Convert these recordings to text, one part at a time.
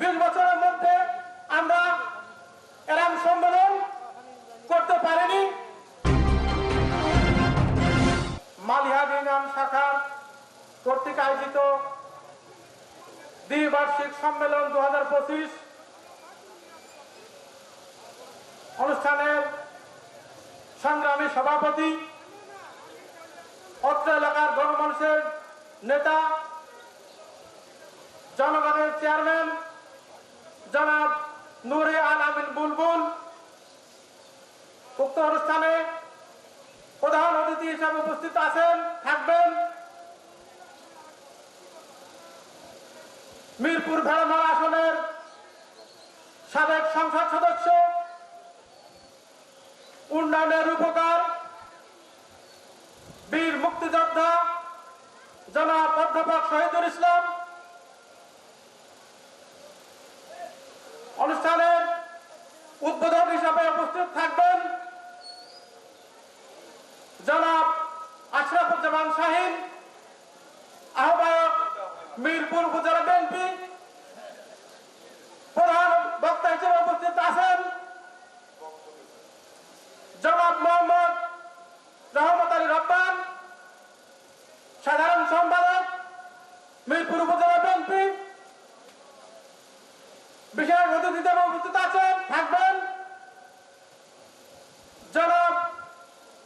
বিশ বছরের মধ্যে আমরা এরাম সম্মেলন করতে পারিনি। মালিহাদ ইউনিয়ন শাখার কর্তৃক আয়োজিত দ্বিবার্ষিক সম্মেলন দু হাজার পঁচিশ অনুষ্ঠানের সংগ্রামী সভাপতি, অত্র এলাকার গণমানুষের নেতা, জনগণের চেয়ারম্যান জনাব নুরে আল আমিন বুলবুল উক্ত অনুষ্ঠানে প্রধান অতিথি হিসাবে উপস্থিত আছেন, থাকবেন। মিরপুর ভেড়ামার আসনের সাবেক সংসদ সদস্য, উন্নয়নের উপকার, বীর মুক্তিযোদ্ধা জনাব অধ্যাপক শহীদুল ইসলাম অনুষ্ঠানের উদ্বোধক হিসাবে উপস্থিত থাকবেন জনাব আশরাফুজ্জামান শাহিন আহ্বায়ক মিরপুর উপজেলা বিএনপি প্রধান বক্তা হিসেবে উপস্থিত আছেন জনাব মোহাম্মদ রহমত আলী রব্বান সাধারণ সম্পাদক মিরপুর উপজেলা বিএনপি অতিথি উপস্থিত থাকবেন? জনাব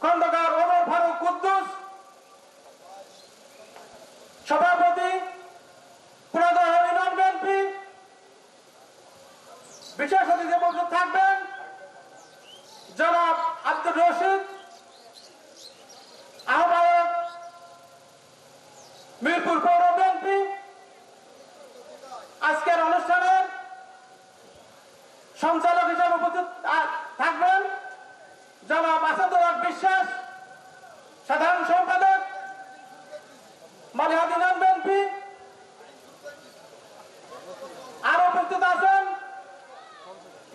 খন্দকার ফারুক কুদ্দুস সভাপতি বিশেষ থাকবেন মিরপুর পৌর বিএনপি আজকের অনুষ্ঠানের সঞ্চালক হিসেবে উপস্থিত থাকবেন জনাব আসাদুল হক বিশ্বাস, সাধারণ সম্পাদক, মালিহাদিন বিএনপি আরও উপস্থিত আছেন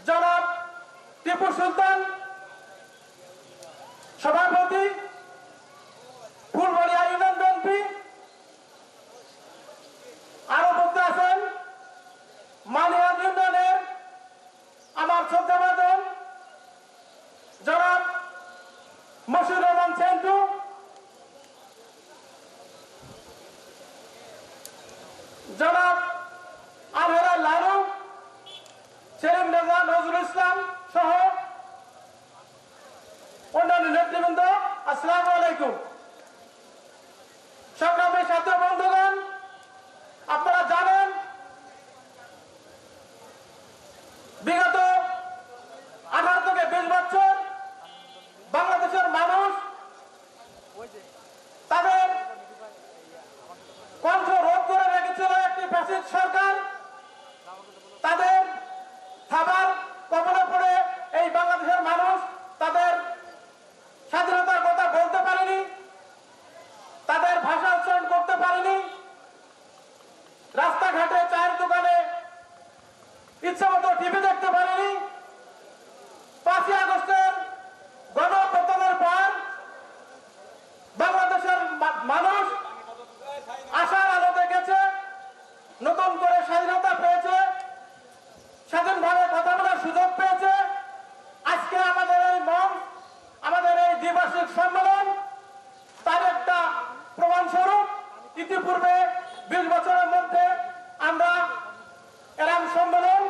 জনাব টিপু সুলতান, সভাপতি আমার শ্রদ্ধাভাজন জনাব মশিউর রহমান সেন্টু জনাব আলহেরা লালু, সেলিম রেজা, নজরুল ইসলাম সহ অন্যান্য নেতৃবৃন্দ, আসসালামু আলাইকুম। নতুন করে স্বাধীনতা পেয়েছে, স্বাধীনভাবে কথা বলার সুযোগ পেয়েছে। আজকে আমাদের এই মন আমাদের এই দ্বিবার্ষিক সম্মেলন, তার একটা প্রমাণস্বরূপ, ইতিপূর্বে বিশ বছরের মধ্যে আমরা এরাম সম্মেলন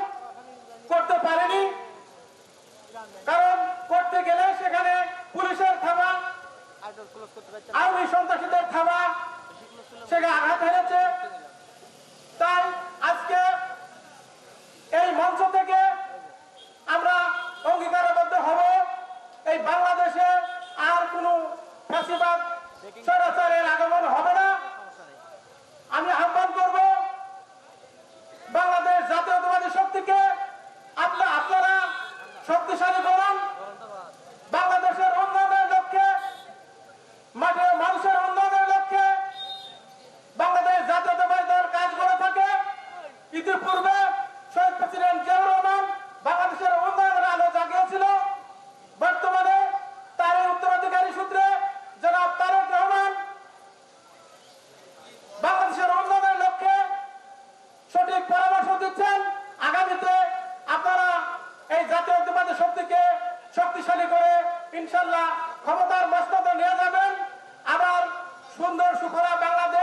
করতে পারিনি। কারণ করতে গেলে সেখানে পুলিশের থামা আর্মি সন্ত্রাসীদের থামা সেখানে আঘাত হেরেছে সমাজ সরাসরি আগমন হবে। ইনশাল্লাহ ক্ষমতার মস্তদে নিয়ে যাবেন। আবার সুন্দর সুখরা বাংলাদেশ